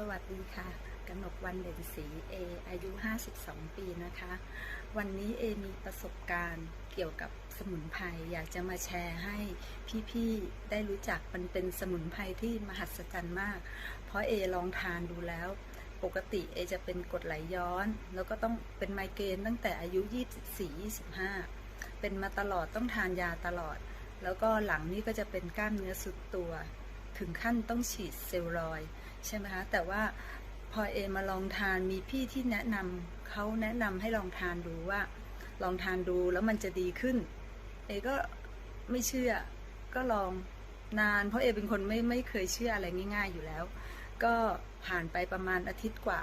สวัสดีค่ะกนกวันเด่นศรีเออายุ 52 ปีนะคะ วันนี้เอมีประสบการณ์เกี่ยวกับสมุนไพรอยากจะมาแชร์ให้พี่ๆได้รู้จักมันเป็นสมุนไพรที่มหัศจรรย์มาก เพราะเอลองทานดูแล้ว ปกติเอจะเป็นกรดไหลย้อน แล้วก็ต้องเป็นไมเกรนตั้งแต่อายุ 24-25 เป็นมาตลอดต้องทานยาตลอด แล้วก็หลังนี้ก็จะเป็นกล้ามเนื้อสุดตัว ถึงขั้นต้องฉีดเซลลอยใช่ไหมคะ แต่ว่าพอเอมาลองทานมีพี่ที่แนะนำเขาแนะนำให้ลองทานดูว่า ลองทานดูแล้วมันจะดีขึ้น เอก็ไม่เชื่อก็ลองนาน เพราะเอเป็นคนไม่ไม่เคยเชื่ออะไรง่าย ๆอยู่แล้ว ก็ผ่านไปประมาณอาทิตย์กว่า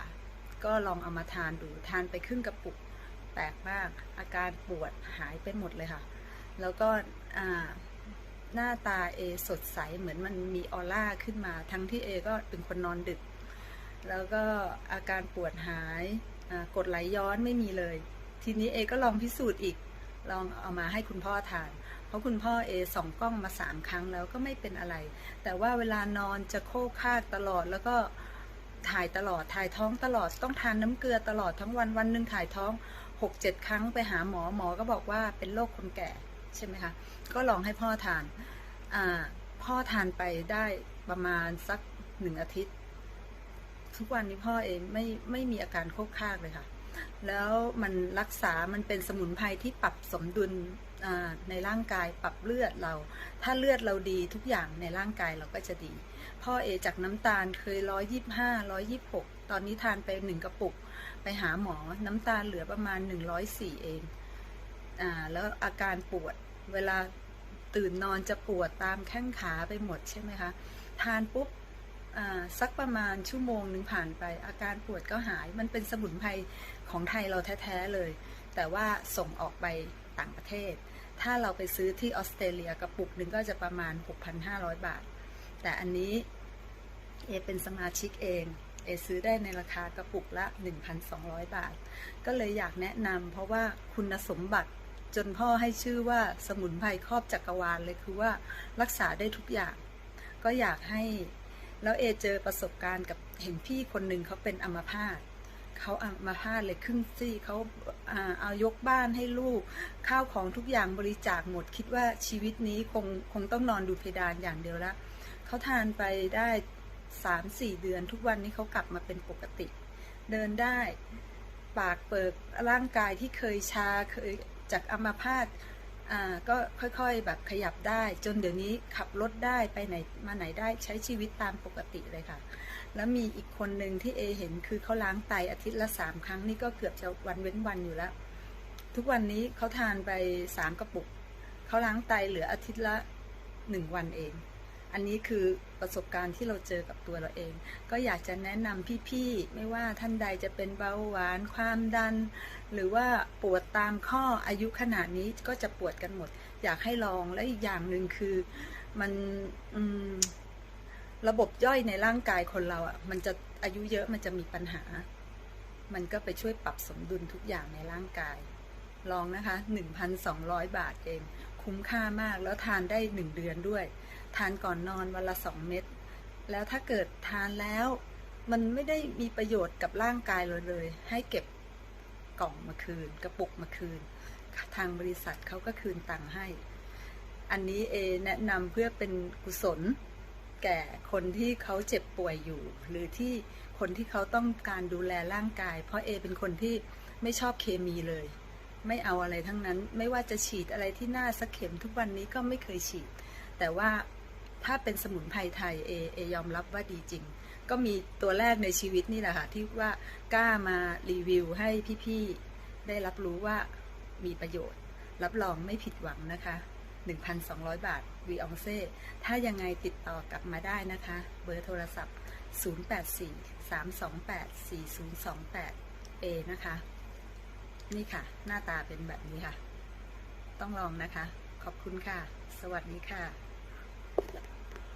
ก็ลองเอามาทานดูทานไปครึ่งกระปุกแปลกมากอาการปวดหายไปหมดเลยค่ะ แล้วก็อ่า หน้าตาเอสดใสเหมือนมันมีออร่าขึ้นมา ทั้งที่เอก็เป็นคนนอนดึก แล้วก็อาการปวดหายกดไหลย้อนไม่มีเลย ทีนี้เอก็ลองพิสูจน์อีกลองเอามาให้คุณพ่อทาน เพราะคุณพ่อเอส่องกล้องมาสามครั้งแล้วก็ไม่เป็นอะไร แต่ว่าเวลานอนจะโคกคากตลอดแล้วก็ถ่ายตลอดถ่ายท้องตลอดต้องทานน้ำเกลือตลอดทั้งวันวันหนึ่งถ่ายท้องหกเจ็ดครั้งไปหาหมอหมอก็บอกว่าเป็นโรคคนแก่ ใช่ไหมคะ ก็ลองให้พ่อทาน พ่อทานไปได้ประมาณสักหนึ่งอาทิตย์ ทุกวันนี้พ่อเองไม่ไม่มีอาการโคกคากเลยค่ะ แล้วมันรักษา มันเป็นสมุนไพรที่ปรับสมดุลในร่างกายปรับเลือดเรา ถ้าเลือดเราดีทุกอย่างในร่างกายเราก็จะดี พ่อเอจากน้ำตาลเคยร้อยยี่ห้าร้อยยี่หกตอนนี้ทานไปหนึ่งกระปุก ไปหาหมอน้ำตาลเหลือประมาณหนึ่งร้อยสี่เอง อ่าแล้วอาการปวดเวลาตื่นนอนจะปวดตามแข้งขาไปหมดใช่ไหมคะ ทานปุ๊บสักประมาณชั่วโมงหนึ่งผ่านไป อาการปวดก็หายมันเป็นสมุนไพรของไทยเราแท้ๆเลย แต่ว่าส่งออกไปต่างประเทศ ถ้าเราไปซื้อที่ออสเตรเลียกระปุกหนึ่งก็จะประมาณ 6,500 บาท แต่อันนี้เอเป็นสมาชิกเอง เอซื้อได้ในราคากระปุกละ 1,200 บาท ก็เลยอยากแนะนำเพราะว่าคุณสมบัติจนพ่อให้ชื่อว่าสมุนไพรครอบจักรวาลเลยคือว่ารักษาได้ทุกอย่าง ก็อยากให้แล้วเอเจอประสบการณ์กับเห็นพี่คนหนึ่งเขาเป็นอัมพาตเขาอัมพาตเลยครึ่งซี่เขาอ่าเอายกบ้านให้ลูก ข้าวของทุกอย่างบริจาคหมดคิดว่าชีวิตนี้คงคงต้องนอนดูเพดานอย่างเดียวละเขาทานไปได้ สามสี่เดือน ทุกวันนี้เขากลับมาเป็นปกติ เดินได้ปากเปิดร่างกายที่เคยชาเคยจากอัมพาตอ่าก็ค่อยๆแบบขยับได้ จนเดี๋ยวนี้ขับรถได้ไปไหนมาไหนได้ใช้ชีวิตตามปกติเลยค่ะ แล้วมีอีกคนหนึ่งที่เอเห็นคือเขาล้างไตอาทิตย์ละสามครั้งนี่ก็เกือบจะวันเว้นวันอยู่แล้ว ทุกวันนี้เขาทานไปสามกระปุกเขาล้างไตเหลืออาทิตย์ละหนึ่งวันเอง อันนี้คือประสบการณ์ที่เราเจอกับตัวเราเอง ก็อยากจะแนะนำพี่ๆ ไม่ว่าท่านใดจะเป็นเบาหวาน ความดัน หรือว่าปวดตามข้ออายุขนาดนี้ก็จะปวดกันหมด อยากให้ลองและอีกอย่างหนึ่งคือมันมระบบย่อยในร่างกายคนเราอะ มันจะอายุเยอะมันจะมีปัญหา มันก็ไปช่วยปรับสมดุลทุกอย่างในร่างกาย ลองนะคะ 1,200 บาทเอง คุ้มค่ามาก แล้วทานได้1เดือนด้วย ทานก่อนนอนวันละ2เม็ดแล้วถ้าเกิดทานแล้วมันไม่ได้มีประโยชน์กับร่างกายเราเลย ให้เก็บกล่องมาคืน กระปุกมาคืน ทางบริษัทเขาก็คืนตังค์ให้ อันนี้เอแนะนำเพื่อเป็นกุศล แก่คนที่เขาเจ็บป่วยอยู่ หรือที่คนที่เขาต้องการดูแลร่างกาย เพราะเอเป็นคนที่ไม่ชอบเคมีเลย ไม่เอาอะไรทั้งนั้น ไม่ว่าจะฉีดอะไรที่หน้าสักเข็มทุกวันนี้ก็ไม่เคยฉีด แต่ว่าถ้าเป็นสมุนไพรไทยเอเอยอมรับว่าดีจริง ก็มีตัวแรกในชีวิตนี่แหละค่ะที่ว่ากล้ามารีวิวให้พี่ๆ ได้รับรู้ว่ามีประโยชน์ รับรองไม่ผิดหวังนะคะ 1,200 บาทวีอองเซ่ถ้ายังไงติดต่อกลับมาได้นะคะ เบอร์โทรศัพท์ 084-328-4028 A นะคะ นี่ค่ะ หน้าตาเป็นแบบนี้ค่ะ ต้องลองนะคะ ขอบคุณค่ะ สวัสดีค่ะ